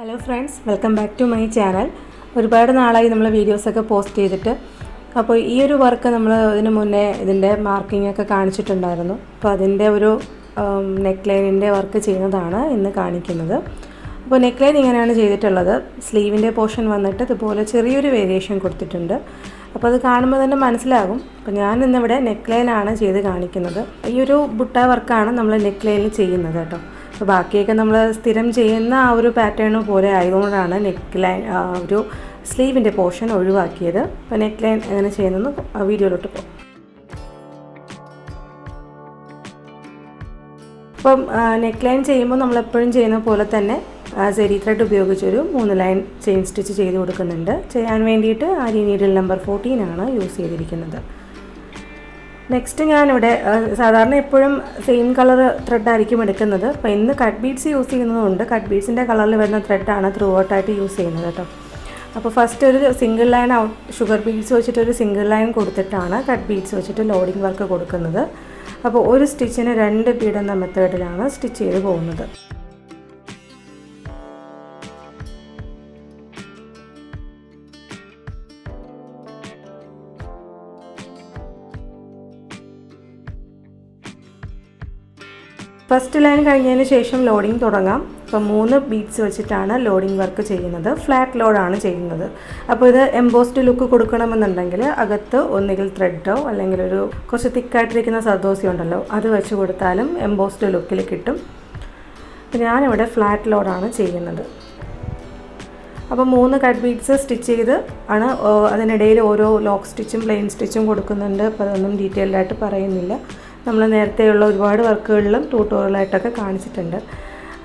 Hello friends welcome back to my channel ഒരുപാട് നാളായി നമ്മൾ വീഡിയോസൊക്കെ പോസ്റ്റ് ചെയ്തിട്ട്. അപ്പോൾ ഈ ഒരു വർക്ക് നമ്മൾ ഇതിന് മുന്നേ ഇതിന്റെ മാർക്കിംഗ് ഒക്കെ കാണിച്ചിട്ടുണ്ടായിരുന്നു. അപ്പോൾ അതിന്റെ ഒരു നെക്ക് ലൈനിന്റെ വർക്ക് ചെയ്യുന്നതാണ് ഇന്ന് കാണിക്കുന്നത്. അപ്പോൾ നെക്ക് ലൈൻ ഇങ്ങനെയാണ് ചെയ്തിട്ടുള്ളത്. സ്ലീവിന്റെ പോർഷൻ വന്നിട്ട് ഇതുപോലെ ചെറിയൊരു വേരിയേഷൻ കൊടുത്തിട്ടുണ്ട്. അപ്പോൾ അത് കാണുമ്പോൾ തന്നെ മനസ്സിലാകും. അപ്പോൾ ഞാൻ ഇന്നിവിടെ നെക്ക് ലൈനാണ് ചെയ്ത് കാണിക്കുന്നത്. ഈ ഒരു ബുട്ട വർക്കാണ് നമ്മൾ നെക്ക് ലൈനിൽ ചെയ്യുന്നത് കേട്ടോ. അപ്പോൾ ബാക്കിയൊക്കെ നമ്മൾ സ്ഥിരം ചെയ്യുന്ന ആ ഒരു പാറ്റേൺ പോലെ ആയതുകൊണ്ടാണ് നെക്ക് ലൈൻ ഒരു സ്ലീവിന്റെ പോർഷൻ ഒഴിവാക്കിയത്. അപ്പോൾ നെക്ക് ലൈൻ എങ്ങനെ ചെയ്യുന്നതെന്ന് വീഡിയോയിലോട്ട് പോകും. അപ്പം നെക്ക് ലൈൻ ചെയ്യുമ്പോൾ നമ്മൾ എപ്പോഴും ചെയ്യുന്ന പോലെ തന്നെ സെരി ത്രെഡ് ഉപയോഗിച്ചൊരു മൂന്ന് ലൈൻ ചെയിൻ സ്റ്റിച്ച് ചെയ്ത് കൊടുക്കുന്നുണ്ട്. ചെയ്യാൻ വേണ്ടിയിട്ട് ആരി നീഡിൽ നമ്പർ ഫോർട്ടീൻ ആണ് യൂസ് ചെയ്തിരിക്കുന്നത്. നെക്സ്റ്റ് ഞാനിവിടെ സാധാരണ എപ്പോഴും സെയിം കളർ ത്രെഡായിരിക്കും എടുക്കുന്നത്. അപ്പോൾ ഇന്ന് കട്ട് ബീഡ്സ് യൂസ് ചെയ്യുന്നതുകൊണ്ട് കട്ട് ബീഡ്സിന്റെ കളറിൽ വരുന്ന ത്രെഡാണ് ത്രൂ ഔട്ടായിട്ട് യൂസ് ചെയ്യുന്നത് കേട്ടോ. അപ്പോൾ ഫസ്റ്റ് ഒരു single line out sugar beads വെച്ചിട്ട് ഒരു സിംഗിൾ ലൈൻ കൊടുത്തിട്ടാണ് കട്ട് ബീഡ്സ് വെച്ചിട്ട് ലോഡിംഗ് വർക്ക് കൊടുക്കുന്നത്. അപ്പോൾ ഒരു സ്റ്റിച്ചിന് രണ്ട് എന്ന മെത്തേഡിലാണ് സ്റ്റിച്ച് ചെയ്ത് പോകുന്നത്. ഫസ്റ്റ് ലൈൻ കഴിഞ്ഞതിന് ശേഷം ലോഡിംഗ് തുടങ്ങാം. അപ്പോൾ മൂന്ന് ബീറ്റ്സ് വെച്ചിട്ടാണ് ലോഡിംഗ് വർക്ക് ചെയ്യുന്നത്. ഫ്ലാറ്റ് ലോഡാണ് ചെയ്യുന്നത്. അപ്പോൾ ഇത് എംബോസ്ഡ് ലുക്ക് കൊടുക്കണമെന്നുണ്ടെങ്കിൽ അകത്ത് ഒന്നുകിൽ ത്രെഡോ അല്ലെങ്കിൽ ഒരു കുറച്ച് തിക്കായിട്ടിരിക്കുന്ന സർദോസി ഉണ്ടല്ലോ അത് വെച്ച് കൊടുത്താലും എംബോസ്ഡ് ലുക്കിൽ കിട്ടും. ഞാനിവിടെ ഫ്ലാറ്റ് ലോഡാണ് ചെയ്യുന്നത്. അപ്പോൾ മൂന്ന് കട്ട് ബീറ്റ്സ് സ്റ്റിച്ച് ചെയ്ത് ആണ് അതിനിടയിൽ ഓരോ ലോക്ക് സ്റ്റിച്ചും പ്ലെയിൻ സ്റ്റിച്ചും കൊടുക്കുന്നുണ്ട്. അപ്പോൾ അതൊന്നും ഡീറ്റെയിൽഡായിട്ട് പറയുന്നില്ല. നമ്മൾ നേരത്തെയുള്ള ഒരുപാട് വർക്കുകളിലും ട്യൂട്ടോറിയലായിട്ടൊക്കെ കാണിച്ചിട്ടുണ്ട്.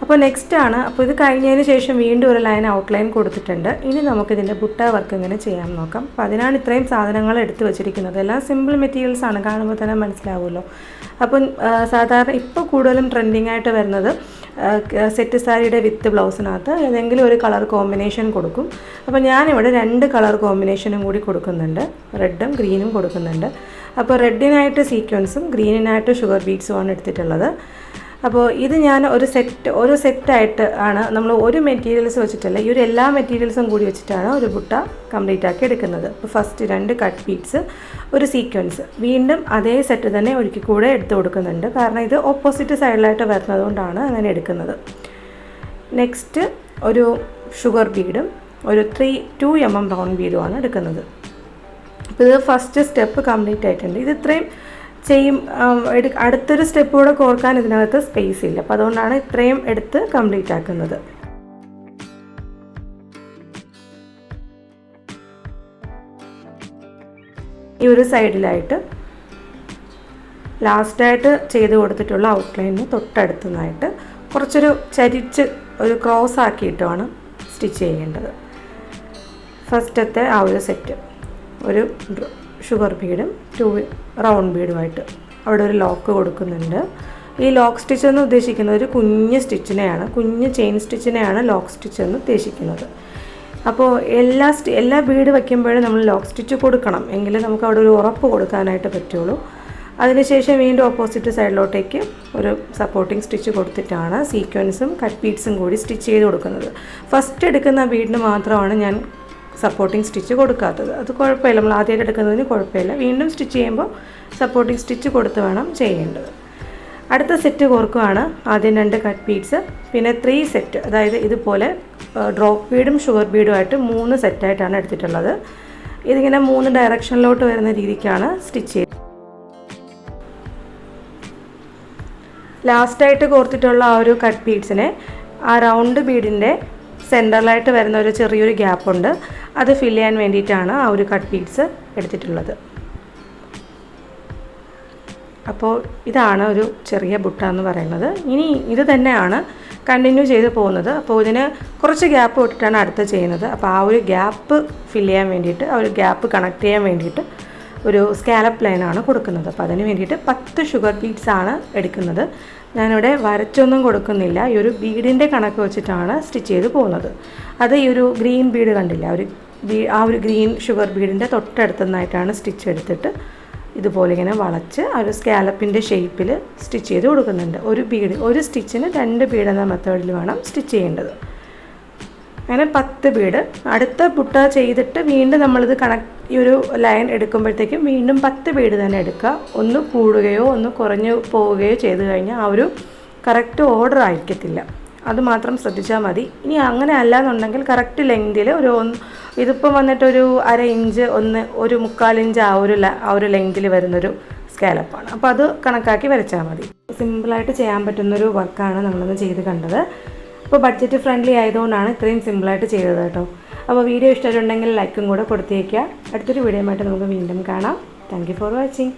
അപ്പോൾ നെക്സ്റ്റ് ആണ്. അപ്പോൾ ഇത് കഴിഞ്ഞതിന് ശേഷം വീണ്ടും ഒരു ലൈൻ ഔട്ട്ലൈൻ കൊടുത്തിട്ടുണ്ട്. ഇനി നമുക്കിതിന്റെ ബുട്ട വർക്ക് എങ്ങനെ ചെയ്യാൻ നോക്കാം. അപ്പോൾ അതിനാണ് ഇത്രയും സാധനങ്ങൾ എടുത്തു വെച്ചിരിക്കുന്നത്. എല്ലാം സിമ്പിൾ മെറ്റീരിയൽസ് ആണ്. കാണുമ്പോൾ തന്നെ മനസ്സിലാവുമല്ലോ. അപ്പം സാധാരണ ഇപ്പോൾ കൂടുതലും ട്രെൻഡിങ് ആയിട്ട് വരുന്നത് സെറ്റ് സാരിയുടെ വിത്ത് ബ്ലൗസിനകത്ത് ഏതെങ്കിലും ഒരു കളർ കോമ്പിനേഷൻ കൊടുക്കും. അപ്പോൾ ഞാനിവിടെ രണ്ട് കളർ കോമ്പിനേഷനും കൂടി കൊടുക്കുന്നുണ്ട്. റെഡും ഗ്രീനും കൊടുക്കുന്നുണ്ട്. അപ്പോൾ റെഡിനായിട്ട് സീക്വൻസും ഗ്രീനിനായിട്ട് ഷുഗർ ബീഡ്സുമാണ് എടുത്തിട്ടുള്ളത്. അപ്പോൾ ഇത് ഞാൻ ഒരു സെറ്റ് ഒരു സെറ്റായിട്ട് ആണ് നമ്മൾ ഒരു മെറ്റീരിയൽസ് വെച്ചിട്ടല്ല ഈ ഒരു എല്ലാ മെറ്റീരിയൽസും കൂടി വെച്ചിട്ടാണ് ഒരു ബുട്ട കംപ്ലീറ്റ് ആക്കി എടുക്കുന്നത്. അപ്പോൾ ഫസ്റ്റ് രണ്ട് കട്ട് ബീഡ്സ് ഒരു സീക്വൻസ് വീണ്ടും അതേ സെറ്റ് തന്നെ ഒരിക്കൽ കൂടെ എടുത്തു കൊടുക്കുന്നുണ്ട്. കാരണം ഇത് ഓപ്പോസിറ്റ് സൈഡിലായിട്ട് വരുന്നതുകൊണ്ടാണ് അങ്ങനെ എടുക്കുന്നത്. നെക്സ്റ്റ് ഒരു ഷുഗർ ബീഡും ഒരു three two M M round ബീഡുമാണ് എടുക്കുന്നത്. അപ്പോൾ ഇത് ഫസ്റ്റ് സ്റ്റെപ്പ് കംപ്ലീറ്റ് ആയിട്ടുണ്ട്. ഇത് ഇത്രയും ചെയ്യും അടുത്തൊരു സ്റ്റെപ്പ് കൂടെ കോർക്കാൻ ഇതിനകത്ത് സ്പേസ് ഇല്ല. അപ്പോൾ അതുകൊണ്ടാണ് ഇത്രയും എടുത്ത് കംപ്ലീറ്റ് ആക്കുന്നത്. ഈ ഒരു സൈഡിലായിട്ട് ലാസ്റ്റായിട്ട് ചെയ്ത് കൊടുത്തിട്ടുള്ള ഔട്ട്ലൈനിന് തൊട്ടടുത്തുനിന്നായിട്ട് കുറച്ചൊരു ചരിച്ച് ഒരു ക്രോസ് ആക്കിയിട്ടുമാണ് സ്റ്റിച്ച് ചെയ്യേണ്ടത്. ഫസ്റ്റത്തെ ആ ഒരു സെറ്റ് ഒരു ഷുഗർ ബീഡും ടു റൗണ്ട് ബീഡുമായിട്ട് അവിടെ ഒരു ലോക്ക് കൊടുക്കുന്നുണ്ട്. ഈ ലോക്ക് സ്റ്റിച്ച് എന്ന് ഉദ്ദേശിക്കുന്നത് ഒരു കുഞ്ഞ് സ്റ്റിച്ചിനെയാണ് കുഞ്ഞ് ചെയിൻ സ്റ്റിച്ചിനെയാണ് ലോക്ക് സ്റ്റിച്ച് എന്ന് ഉദ്ദേശിക്കുന്നത്. അപ്പോൾ എല്ലാ സ്റ്റി എല്ലാ ബീഡ് വയ്ക്കുമ്പോഴും നമ്മൾ ലോക്ക് സ്റ്റിച്ച് കൊടുക്കണം എങ്കിലേ നമുക്ക് അവിടെ ഒരു ഉറപ്പ് കൊടുക്കാനായിട്ട് പറ്റുള്ളൂ. അതിനുശേഷം വീണ്ടും ഓപ്പോസിറ്റ് സൈഡിലോട്ടേക്ക് ഒരു സപ്പോർട്ടിംഗ് സ്റ്റിച്ച് കൊടുത്തിട്ടാണ് സീക്വൻസും കട്ട് ബീഡ്സും കൂടി സ്റ്റിച്ച് ചെയ്ത് കൊടുക്കുന്നത്. ഫസ്റ്റ് എടുക്കുന്ന ബീഡിന് മാത്രമാണ് ഞാൻ സപ്പോർട്ടിംഗ് സ്റ്റിച്ച് കൊടുക്കാത്തത്. അത് കുഴപ്പമില്ല. നമ്മൾ ആദ്യമായിട്ട് എടുക്കുന്നതിന് കുഴപ്പമില്ല. വീണ്ടും സ്റ്റിച്ച് ചെയ്യുമ്പോൾ സപ്പോർട്ടിങ് സ്റ്റിച്ച് കൊടുത്ത് വേണം ചെയ്യേണ്ടത്. അടുത്ത സെറ്റ് കോർക്കുവാണ് ആദ്യം രണ്ട് കട്ട് ബീഡ്സ് പിന്നെ ത്രീ സെറ്റ് അതായത് ഇതുപോലെ ഡ്രോപ്പ് ബീഡും ഷുഗർ ബീഡുമായിട്ട് മൂന്ന് സെറ്റായിട്ടാണ് എടുത്തിട്ടുള്ളത്. ഇതിങ്ങനെ മൂന്ന് ഡയറക്ഷനിലോട്ട് വരുന്ന രീതിക്കാണ് സ്റ്റിച്ച് ചെയ്ത് ലാസ്റ്റായിട്ട് കോർത്തിട്ടുള്ള ആ ഒരു കട്ട് ബീഡ്സിനെ ആ റൗണ്ട് ബീഡിന്റെ സെന്ററിലായിട്ട് വരുന്ന ഒരു ചെറിയൊരു ഗ്യാപ്പുണ്ട്. അത് ഫിൽ ചെയ്യാൻ വേണ്ടിയിട്ടാണ് ആ ഒരു കട്ട് ബീഡ്സ് എടുത്തിട്ടുള്ളത്. അപ്പോൾ ഇതാണ് ഒരു ചെറിയ ബുട്ട എന്ന് പറയുന്നത്. ഇനി ഇത് തന്നെയാണ് കണ്ടിന്യൂ ചെയ്ത് പോകുന്നത്. അപ്പോൾ ഇതിന് കുറച്ച് ഗ്യാപ്പ് വിട്ടിട്ടാണ് അടുത്ത് ചെയ്യുന്നത്. അപ്പോൾ ആ ഒരു ഗ്യാപ്പ് ഫില്ല് ചെയ്യാൻ വേണ്ടിയിട്ട് ആ ഒരു ഗ്യാപ്പ് കണക്ട് ചെയ്യാൻ വേണ്ടിയിട്ട് ഒരു സ്കാലപ്പ് ലൈനാണ് കൊടുക്കുന്നത്. അപ്പോൾ അതിന് വേണ്ടിയിട്ട് പത്ത് ഷുഗർ ബീഡ്സ് ആണ് എടുക്കുന്നത്. ഞാനിവിടെ വരച്ചൊന്നും കൊടുക്കുന്നില്ല. ഈ ഒരു ബീഡിന്റെ കണക്ക് വെച്ചിട്ടാണ് സ്റ്റിച്ച് ചെയ്ത് പോകുന്നത്. അത് ഈ ഒരു ഗ്രീൻ ബീഡ് കണ്ടില്ല? ഒരു ബീ ആ ഒരു ഗ്രീൻ ഷുഗർ ബീഡിന്റെ തൊട്ടടുത്തുനിന്നായിട്ടാണ് സ്റ്റിച്ച് എടുത്തിട്ട് ഇതുപോലെ ഇങ്ങനെ വളച്ച് ആ ഒരു സ്കാലപ്പിന്റെ ഷേപ്പിൽ സ്റ്റിച്ച് ചെയ്ത് കൊടുക്കുന്നുണ്ട്. ഒരു ബീഡ് ഒരു സ്റ്റിച്ചിന് രണ്ട് ബീഡ് എന്ന മെത്തേഡിൽ വേണം സ്റ്റിച്ച് ചെയ്യേണ്ടത്. അങ്ങനെ പത്ത് ബീഡ് അടുത്ത പുട്ട ചെയ്തിട്ട് വീണ്ടും നമ്മളിത് കണക്ട് ഈ ഒരു ലൈൻ എടുക്കുമ്പോഴത്തേക്കും വീണ്ടും പത്ത് ബീഡ് തന്നെ എടുക്കുക. ഒന്ന് കൂടുകയോ ഒന്ന് കുറഞ്ഞു പോവുകയോ ചെയ്ത് കഴിഞ്ഞാൽ ആ ഒരു കറക്റ്റ് ഓർഡർ ആയിരിക്കത്തില്ല. അതുമാത്രം ശ്രദ്ധിച്ചാൽ മതി. ഇനി അങ്ങനെ അല്ല എന്നുണ്ടെങ്കിൽ കറക്റ്റ് ലെങ്തിൽ ഒരു ഒന്ന് ഇതിപ്പോൾ വന്നിട്ടൊരു അര ഇഞ്ച് ഒന്ന് ഒരു മുക്കാൽ ഇഞ്ച് ആ ഒരു ആ ഒരു ലെങ്തിൽ വരുന്നൊരു സ്കാലപ്പാണ് അപ്പോൾ അത് കണക്കാക്കി വരച്ചാൽ മതി. സിമ്പിളായിട്ട് ചെയ്യാൻ പറ്റുന്നൊരു വർക്കാണ് നമ്മളിന്ന് ചെയ്ത് കണ്ടത്. അപ്പോൾ ബഡ്ജറ്റ് ഫ്രണ്ട്ലി ആയതുകൊണ്ടാണ് ഇത്രയും സിമ്പിളായിട്ട് ചെയ്തത് കേട്ടോ. അപ്പോൾ വീഡിയോ ഇഷ്ടമായിട്ടുണ്ടെങ്കിൽ ലൈക്കും കൂടെ കൊടുത്തേക്കുക. അടുത്തൊരു വീഡിയോ ആയിട്ട് നമുക്ക് വീണ്ടും കാണാം. Thank for watching